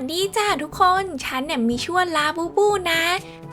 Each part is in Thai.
สดีจ้าทุกคน ฉันเนี่ยมีชื่อว่าลาบูบูนะ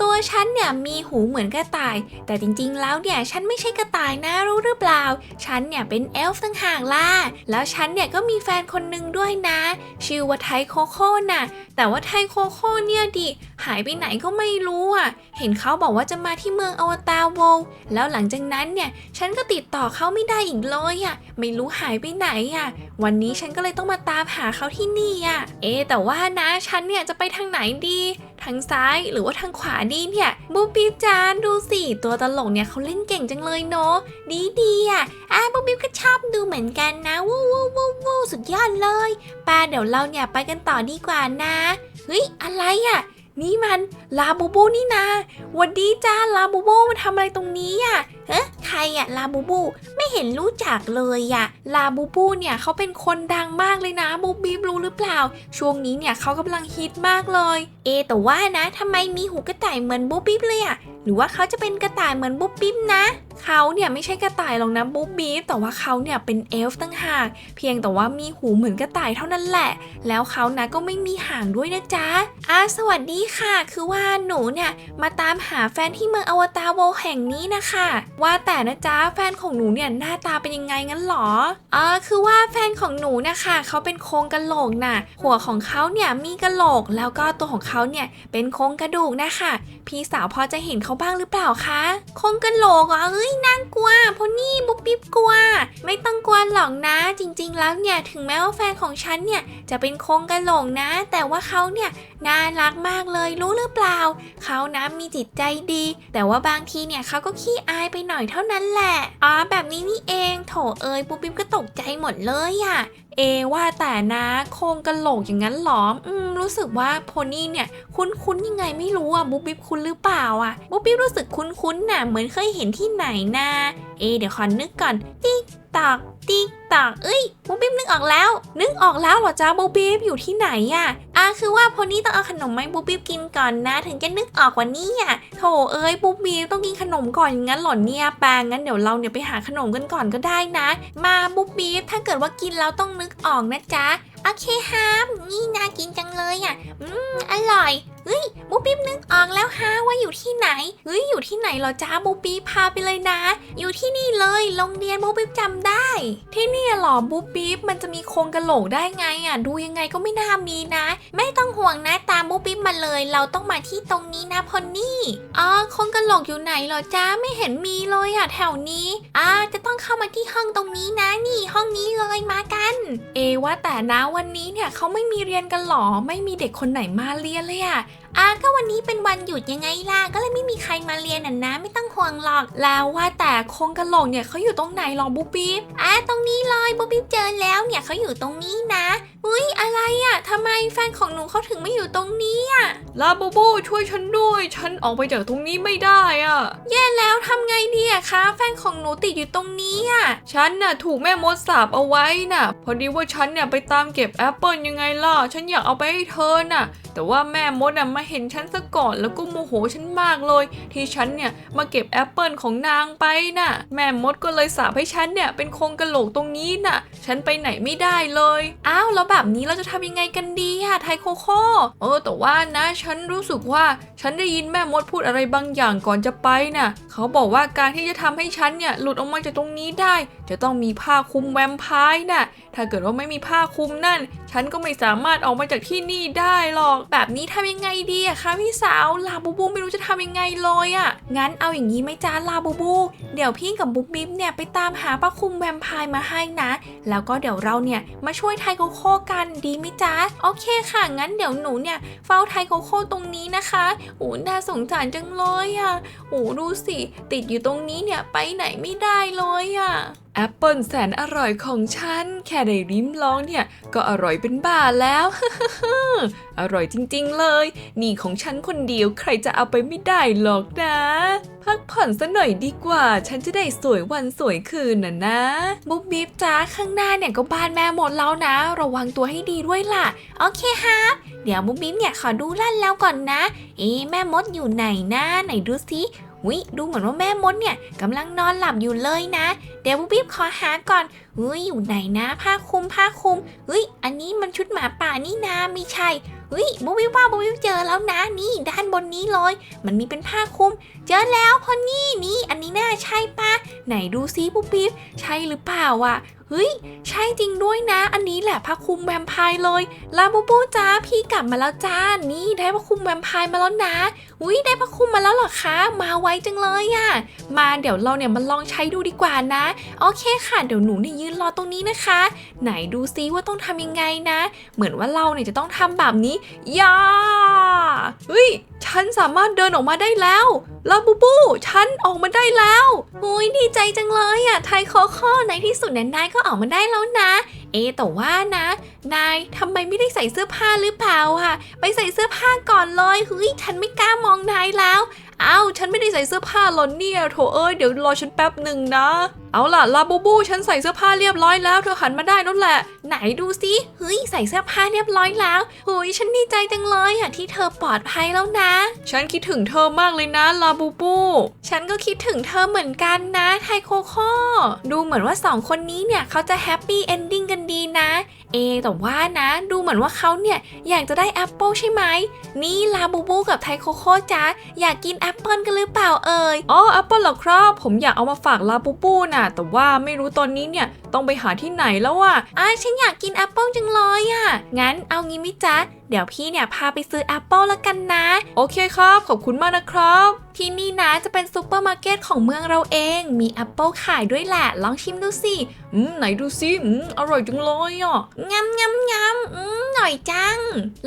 ตัวฉันเนี่ยมีหูเหมือนกระต่าย แต่จริงๆ แล้วเนี่ยฉันไม่ใช่กระต่ายนะรู้หรือเปล่า ฉันเนี่ยเป็นเอลฟ์ตั้งห่างล่ะ แล้วฉันเนี่ยก็มีแฟนคนหนึ่งด้วยนะ ชื่อว่าไทโคโค่น่ะ แต่ว่าไทโคโค่เนี่ยดิหายไปไหนก็ไม่รู้อะ เห็นเขาบอกว่าจะมาที่เมืองอวตารโวลแล้วหลังจากนั้นเนี่ยฉันก็ติดต่อเขาไม่ได้อีกเลยอะ ไม่รู้หายไปไหนอะ วันนี้ฉันก็เลยต้องมาตามหาเขาที่นี่อะ เอ๊แต่ว่านะ ฉันเนี่ยจะไปทางไหนดี ทางซ้ายหรือว่าทางขวาดีเนี่ยบูปิ๊บจานดูสิตัวตลกเนี่ยเขาเล่นเก่งจังเลยเนาะดีดีอะอะบูปิ๊บก็ชอบดูเหมือนกันนะวู้วู้วู้วู้สุดยอดเลยป้าเดี๋ยวเราเนี่ยไปกันต่อดีกว่านะเฮ้ยอะไรอะนี่มันลาบูบูนี่นาหวันดีจ้าลาบูบูมาทำอะไรตรงนี้อะ เฮ้ใครอะลาบูบู ไม่เห็นรู้จักเลยอะลาบูบูเนี่ยเขาเป็นคนดังมากเลยนะบูบีบรู้หรือเปล่า ช่วงนี้เนี่ยเขากำลังฮิตมากเลย เอแต่ว่านะทำไมมีหูกระต่ายเหมือนบูบีบเลยอะหรือว่าเขาจะเป็นกระต่ายเหมือนบูบีบนะเขาเนี่ยไม่ใช่กระต่ายหรอกนะบูบีบแต่ว่าเขาเนี่ยเป็นเอลฟ์ตั้งหากเพียงแต่ว่ามีหูเหมือนกระต่ายเท่านั้นแหละ แล้วเขานะก็ไม่มีหางด้วยนะจ๊ะอ่าสวัสดีค่ะ คือว่าหนูเนี่ยมาตามหาแฟนที่เมืองอวตารโวแห่งนี้นะคะว่าแต่นะจ๊ะแฟนของหนูเนี่ยหน้าตาเป็นยังไงงั้นหรออ๋อคือว่าแฟนของหนูนะคะเขาเป็นโครงกระโหลกน่ะหัวของเขาเนี่ยมีกระโหลก แล้วก็ตัวของเขาเนี่ยเป็นโครงกระดูกนะคะพี่สาวพอจะเห็นเขาบ้างหรือเปล่าคะโครงกระโหลกเหรอเอ้ยน่ากลัวเพราะนี่บุ๊บปิ๊บกลัว ไม่ต้องกลัวหรอกนะ จริง ๆ แล้วเนี่ยถึงแม้ว่าแฟนของฉันเนี่ยจะเป็นโครงกระโหลกนะ แต่ว่าเขาเนี่ยน่ารักมากเลยรู้หรือเปล่าเขานะมีจิตใจดี แต่ว่าบางทีเนี่ยเขาก็ขี้อายไปหน่อยเท่านั้นแหละ อ๋อแบบนี้นี่เอง โถเอ้ยปุ๊บปิ๊บก็ตกใจหมดเลยอะเอว่าแต่นะโครงกระโหลกอย่างนั้นหรออืมรู้สึกว่าโพนี่เนี่ยคุ้นๆยังไงไม่รู้อะบุ๊บปิ๊บคุ้นหรือเปล่าอะบุ๊บปิ๊บรู้สึกคุ้นๆน่ะเหมือนเคยเห็นที่ไหนนะเอเดี๋ยวขอนึกก่อนติ๊ก ตอกติ๊กตอกเอ้ยบุ๊บปิ๊บนึกออกแล้ว นึกออกแล้วเหรอจ้าบุ๊บปิ๊บอยู่ที่ไหนอะอะคือว่าโพนี่ต้องเอาขนมมาให้บุ๊บปิ๊บกินก่อนนะ ถึงจะนึกออกว่านี่อะโถเอ้ยบุ๊บปิ๊บต้องกินขนมก่อนอย่างนั้นเหรอเนี่ยแปงงั้นเดี๋ยวเราเนี่ยไปหาขนมกันก่อนก็ได้นะ มาบุ๊บปิ๊บถ้าเกิดว่ากินแล้วต้องนึกออกนะจ๊ะโอเคครับนี่น่ากินจังเลยอะอืมอร่อยเฮ้ยบูปิ๊บนึกออกแล้วฮะว่า อยู่ที่ไหนเฮ้ยอยู่ที่ไหนเหรอจ้าบูปิ๊บพาไปเลยนะ อยู่ที่นี่เลยโรงเรียนบูปิ๊บจำได้ ที่นี่เหรอบูปิ๊บมันจะมีโครงกระโหลกได้ไงอะ ดูยังไงก็ไม่น่ามีนะ ไม่ต้องห่วงนะตามบูปิ๊บมาเลย เราต้องมาที่ตรงนี้นะพอนนี่อ๋อโครงกระโหลกอยู่ไหนเหรอจ้าไม่เห็นมีเลยอะแถวนี้อ่าจะต้องเข้ามาที่ห้องตรงนี้นะนี่ห้องนี้เลยมากัน เอว่าแต่นะวันนี้เนี่ยเขาไม่มีเรียนกันหรอไม่มีเด็กคนไหนมาเรียนเลยอะ อะก็วันนี้เป็นวันหยุดยังไงล่ะ ก็เลยไม่มีใครมาเรียนน่ะนะ ไม่ต้องห่วงหรอก แล้วว่าแต่โครงกะโหลกเนี่ยเขาอยู่ตรงไหนหรอบุ๊บปิ๊บอะตรงนี้เลยบุ๊บปิ๊บเจอแล้วเนี่ยเขาอยู่ตรงนี้นะ อุ้ยอะไรอะทำไมแฟนของหนูเขาถึงไม่อยู่ตรงนี้อะลาบูบูช่วยฉันด้วย ฉันออกไปจากตรงนี้ไม่ได้อะแย่แล้วทำไงดีอะคะ แฟนของหนูติดอยู่ตรงนี้อะฉันน่ะถูกแม่มดสาบเอาไว้น่ะ พอดีว่าฉันเนี่ยไปตามเก็บแอปเปิลยังไงล่ะ ฉันอยากเอาไปให้เธอน่ะ แต่ว่าแม่มดน่ะมาเห็นฉันซะก่อนแล้วก็โมโหฉันมากเลย ที่ฉันเนี่ยมาเก็บแอปเปิลของนางไปน่ะ แม่มดก็เลยสาปให้ฉันเนี่ยเป็นโครงกะโหลกตรงนี้น่ะ ฉันไปไหนไม่ได้เลย อ้าวแล้วแบบแบบนี้เราจะทำยังไงกันดีอะไทโคโค่เออ แต่ว่านะ ฉันรู้สึกว่าฉันได้ยินแม่มดพูดอะไรบางอย่างก่อนจะไปน่ะ เขาบอกว่าการที่จะทำให้ฉันเนี่ยหลุดออกมาจากตรงนี้ได้ จะต้องมีผ้าคลุมแวมไพร์น่ะ ถ้าเกิดว่าไม่มีผ้าคลุมนั่น ฉันก็ไม่สามารถออกมาจากที่นี่ได้หรอก แบบนี้ทำยังไงดีอะคะพี่สาวลาบูบูไม่รู้จะทำยังไงเลยอะงั้นเอาอย่างนี้ไหมจ้าลาบูบู เดี๋ยวพี่กับบุ๊บบิ๊บเนี่ยไปตามหาป้าคุมแวมไพร์มาให้นะ แล้วก็เดี๋ยวเราเนี่ยมาช่วยไทโคโค่กันดีไหมจ๊ะ โอเคค่ะ งั้นเดี๋ยวหนูเนี่ยเฝ้าไทโคโค่ตรงนี้นะคะโอ้น่าสงสารจังเลยอะโอ้ดูสิ ติดอยู่ตรงนี้เนี่ยไปไหนไม่ได้เลยอะ แอปเปิลแสนอร่อยของฉัน แค่ได้ริมลองเนี่ย ก็อร่อยเป็นบ้าแล้ว อร่อยจริงๆเลย นี่ของฉันคนเดียวใครจะเอาไปไม่ได้หรอกนะ พักผ่อนซะหน่อยดีกว่า ฉันจะได้สวยวันสวยคืนน่ะนะบุ๊บบิ๊บจ้าข้างหน้าเนี่ยก็บ้านแม่หมดแล้วนะ ระวังตัวให้ดีด้วยล่ะ โอเคครับเดี๋ยวบุ๊บบิ๊บเนี่ยขอดูลั่นแล้วก่อนนะ เอ๊ะแม่มดอยู่ไหนนะไหนดูสิ วิดูเหมือนว่าแม่มดเนี่ยกำลังนอนหลับอยู่เลยนะ เดี๋ยวบุ๊บบิ๊บขอหาก่อนเฮ้ยอยู่ไหนนะ ผ้าคลุมผ้าคลุมเฮ้ยอันนี้มันชุดหมาป่านี่นาไม่ใช่เฮ้ยบูวิวว่าบูวิเจอแล้วนะนี่ด้านบนนี้เลย มันมีเป็นผ้าคลุม เจอแล้วพอนี่นี่อันนี้น่าใช่ปะไหนดูซิบูบีบใช่หรือเปล่าอะ เฮ้ย ใช่จริงด้วยนะ อันนี้แหละผ้าคลุมแวมไพร์เลย ลาบูบูจ้าพี่กลับมาแล้วจ้า นี่ได้ผ้าคลุมแวมไพร์มาแล้วนะอุ้ยได้ผ้าคลุมมาแล้วเหรอคะ มาไวจังเลยอะมาเดี๋ยวเราเนี่ยมาลองใช้ดูดีกว่านะ โอเคค่ะ เดี๋ยวหนูเนี่ยยืนรอตรงนี้นะคะ ไหนดูซิว่าต้องทำยังไงนะ เหมือนว่าเราเนี่ยจะต้องทำแบบนี้ย่าเฮ้ย ฉันสามารถเดินออกมาได้แล้วลาบูบู ฉันออกมาได้แล้วโอ้ยดีใจจังเลยอะไทยคโค่ในที่สุดเนี่ยนายก็ก็ออกมาได้แล้วนะเอแต่ว่านะ นายทำไมไม่ได้ใส่เสื้อผ้าหรือเปล่าอะไปใส่เสื้อผ้าก่อนเลยเฮ้ยฉันไม่กล้ามองนายแล้วเอ้าฉันไม่ได้ใส่เสื้อผ้าหรอเนี่ยโถเอ้ยเดี๋ยวรอฉันแป๊บหนึ่งนะ เอาล่ะลาบูบูฉันใส่เสื้อผ้าเรียบร้อยแล้วเธอหันมาได้แล้วแหละ ไหนดูสิเฮ้ยใส่เสื้อผ้าเรียบร้อยแล้วเฮ้ยฉันดีใจจังเลยอะที่เธอปลอดภัยแล้วนะ ฉันคิดถึงเธอมากเลยนะลาบูบูฉันก็คิดถึงเธอเหมือนกันนะไทโคโค่ดูเหมือนว่าสองคนนี้เนี่ยเขาจะแฮปปี้เอนดิ้งกันดีนะ เอแต่ว่านะดูเหมือนว่าเขาเนี่ยอยากจะได้แอปเปิลใช่ไหม นี่ลาบูบูกับไทโคโค่จ้าอยากกินแอปเปิลกันหรือเปล่าเอ่ย อ๋อแอปเปิลหรอครับผมอยากเอามาฝากลาบูบูน่ะ แต่ว่าไม่รู้ตอนนี้เนี่ยต้องไปหาที่ไหนแล้วอะอะฉันอยากกินแอปเปิลจังเลยอะ่ะ งั้นเอางี้มิจ๊ะ เดี๋ยวพี่เนี่ยพาไปซื้อแอปเปิลละกันนะ โอเคครับ ขอบคุณมากนะครับ ที่นี่นะจะเป็นซูเปอร์มาร์เก็ตของเมืองเราเอง มีแอปเปิลขายด้วยแหละ ลองชิมดูสิ อืมไหนดูสิ อืมอร่อยจังเลยอะงำงำงำอืม หน่อยจัง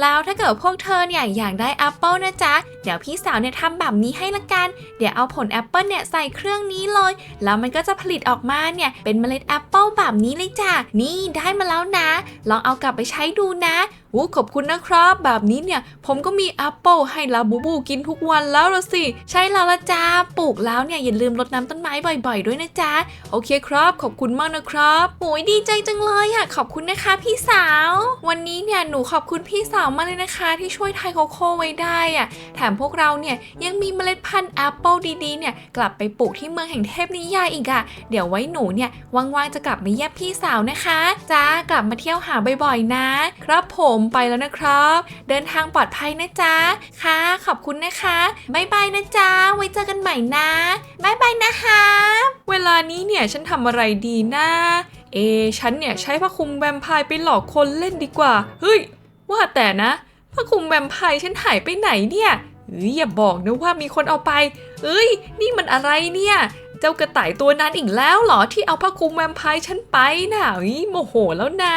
แล้วถ้าเกิดพวกเธอเนี่ยอยากได้แอปเปิลนะจ๊ะ เดี๋ยวพี่สาวเนี่ยทำแบบนี้ให้ละกัน เดี๋ยวเอาผลแอปเปิลเนี่ยใส่เครื่องนี้เลย แล้วมันก็จะผลิตออกมาเนี่ยเป็นเมล็ดแอปเปิลแบบนี้เลยจ้ะ นี่ได้มาแล้วนะ ลองเอากลับไปใช้ดูนะโอ้ขอบคุณนะครับ แบบนี้เนี่ย ผมก็มีแอปเปิลให้ลาบูบูกินทุกวันแล้วละสิ ใช่แล้วละจ้าปลูกแล้วเนี่ยอย่าลืมรดน้ำต้นไม้บ่อย ๆ ด้วยนะจ๊ะ โอเคครับ ขอบคุณมากนะครับโอ้ยดีใจจังเลยอะขอบคุณนะคะพี่สาว วันนี้เนี่ยหนูขอบคุณพี่สาวมากเลยนะคะ ที่ช่วยไทยโคโค่ไว้ได้อะแถมพวกเราเนี่ยยังมีเมล็ดพันธุ์แอปเปิลดีๆเนี่ยกลับไปปลูกที่เมืองแห่งเทพนิยายอีกอะเดี๋ยวไว้หนูเนี่ยว่างๆจะกลับมาเยี่ยมพี่สาวนะคะจ้ากลับมาเที่ยวหาบ่อยๆนะ ครับผมไปแล้วนะครับ เดินทางปลอดภัยนะจ๊ะค่ะขอบคุณนะคะบายบายนะจ๊ะไว้เจอกันใหม่นะบายบายนะคะ เวลานี้เนี่ยฉันทำอะไรดีนะ เอ ฉันเนี่ยใช้ผ้าคลุมแวมไพร์ไปหลอกคนเล่นดีกว่า เฮ้ย ว่าแต่นะผ้าคลุมแวมไพร์ฉันหายไปไหนเนี่ยเอ้ยอย่าบอกนะว่ามีคนเอาไป เอ้ย นี่มันอะไรเนี่ย เจ้ากระต่ายตัวนั้นอีกแล้วเหรอที่เอาผ้าคลุมแวมไพร์ฉันไปน่ะเฮ้ยโมโหแล้วนะ